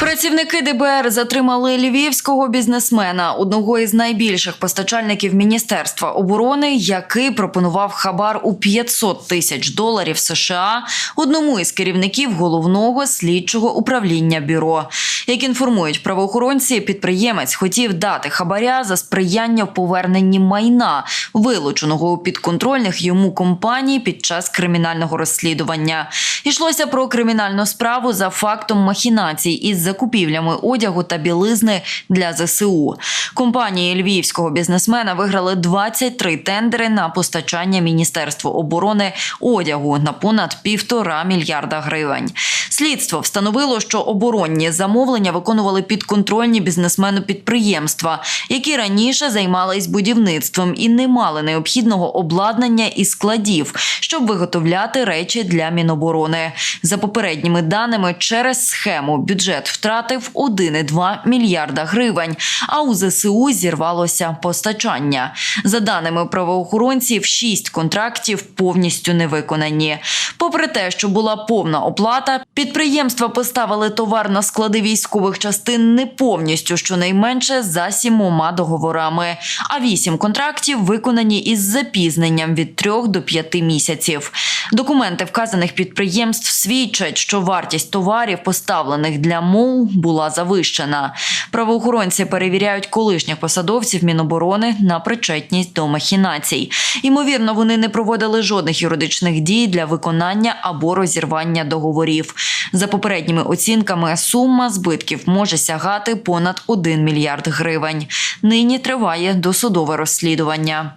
Працівники ДБР затримали львівського бізнесмена, одного із найбільших постачальників Міністерства оборони, який пропонував хабар у 500 тисяч доларів США одному із керівників головного слідчого управління бюро. Як інформують правоохоронці, підприємець хотів дати хабаря за сприяння в поверненні майна, вилученого у підконтрольних йому компаній під час кримінального розслідування. Йшлося про кримінальну справу за фактом махінацій із закупівлями одягу та білизни для ЗСУ. Компанії львівського бізнесмена виграли 23 тендери на постачання Міністерству оборони одягу на понад півтора мільярда гривень. Слідство встановило, що оборонні замовлення виконували підконтрольні бізнесмену підприємства, які раніше займались будівництвом і не мали необхідного обладнання і складів, щоб виготовляти речі для Міноборони. За попередніми даними, через схему бюджет втратив 1,2 мільярда гривень, а у ЗСУ зірвалося постачання. За даними правоохоронців, шість контрактів повністю не виконані. Попри те, що була повна оплата, підприємства поставили товар на склади військових частин не повністю, щонайменше за сімома договорами. А вісім контрактів виконані із запізненням від трьох до п'яти місяців. Документи вказаних підприємств свідчать, що вартість товарів, поставлених для МОУ, була завищена. Правоохоронці перевіряють колишніх посадовців Міноборони на причетність до махінацій. Ймовірно, вони не проводили жодних юридичних дій для виконання або розірвання договорів. За попередніми оцінками, сума збитків може сягати понад 1 мільярд гривень. Нині триває досудове розслідування.